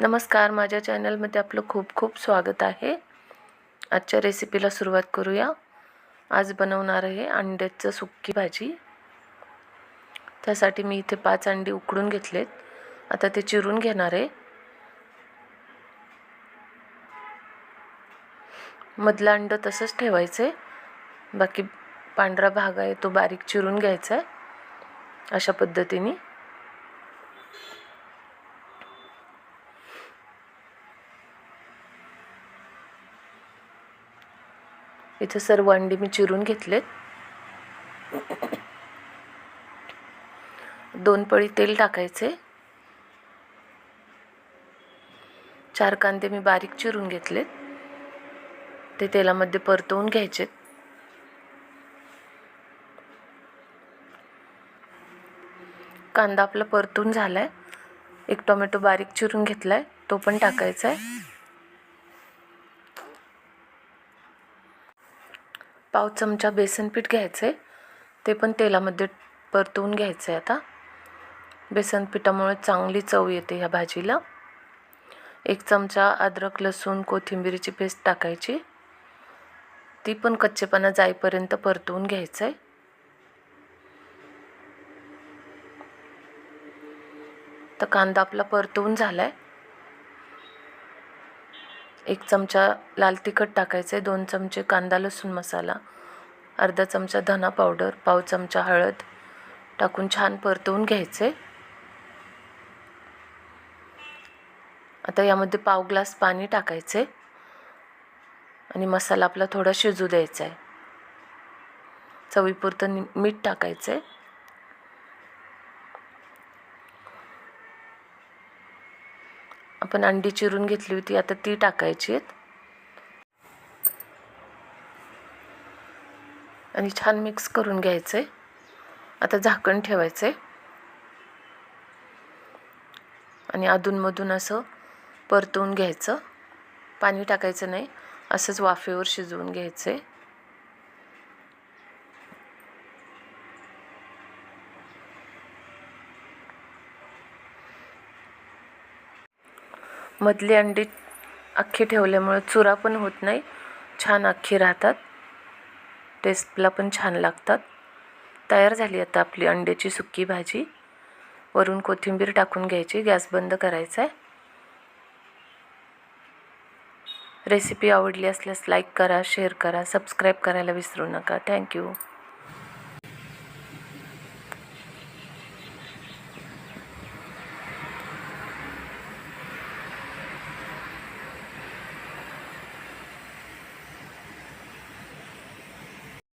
नमस्कार माझ्या चॅनलमध्ये आपलं खूप खूप स्वागत आहे. आजच्या रेसिपीला सुरुवात करूया. आज बनवणार आहे अंड्याचं सुक्की भाजी. त्यासाठी मी इथे पाच अंडी उकडून घेतलेत. आता ते चिरून घेणार आहे. मधला अंड तसंच ठेवायचं आहे बाकी पांढरा भाग आहे तो बारीक चिरून घ्यायचा आहे अशा पद्धतीने. इथे सर्व अंडी मी चिरून घेतलेत. दोन पळी तेल टाकायचे. चार कांदे मी बारीक चिरून घेतलेत. ते तेलामध्ये परतवून घ्यायचेत. कांदा आपला परतून झाला आहे एक टोमॅटो बारीक चिरून घेतला आहे तो पण टाकायचा आहे पाव चमचा बेसन पीठ घ्यायचं आहे ते पण तेलामध्ये परतवून घ्यायचं आहे आता. बेसन पिठामुळे चांगली चव येते ह्या भाजीला. एक चमचा अद्रक लसूण कोथिंबिरीची पेस्ट टाकायची. ती पण कच्चेपणा जाईपर्यंत परतवून घ्यायचं आहे तर कांदा आपला परतवून झाला आहे एक चमचा लाल तिखट टाकायचं आहे दोन चमचे कांदा लसूण मसाला अर्धा चमचा धना पावडर पाव चमचा हळद टाकून छान परतवून घ्यायचे. आता यामध्ये पाव ग्लास पाणी टाकायचे आणि मसाला आपला थोडा शिजू द्यायचा आहे. चवीपुरतं मीठ टाकायचं. आहे आपण अंडी चिरून घेतली होती आता ती टाकायची आहेत. आणि छान मिक्स करून घ्यायचं आहे आता झाकण ठेवायचं आहे आणि अधूनमधून असं परतवून घ्यायचं. पाणी टाकायचं नाही असंच वाफेवर शिजवून घ्यायचं आहे मधली अंडी अख्खी ठेवल्यामुळे चुरा पण होत नाही. छान अख्खी राहतात. टेस्टला पण छान लागतात. तयार झाली आता आपली अंड्याची सुक्की भाजी. वरून कोथिंबीर टाकून घ्यायची. गॅस बंद करायचा आहे. रेसिपी आवडली असल्यास लाईक करा शेअर करा सबस्क्राईब करायला विसरू नका. थँक्यू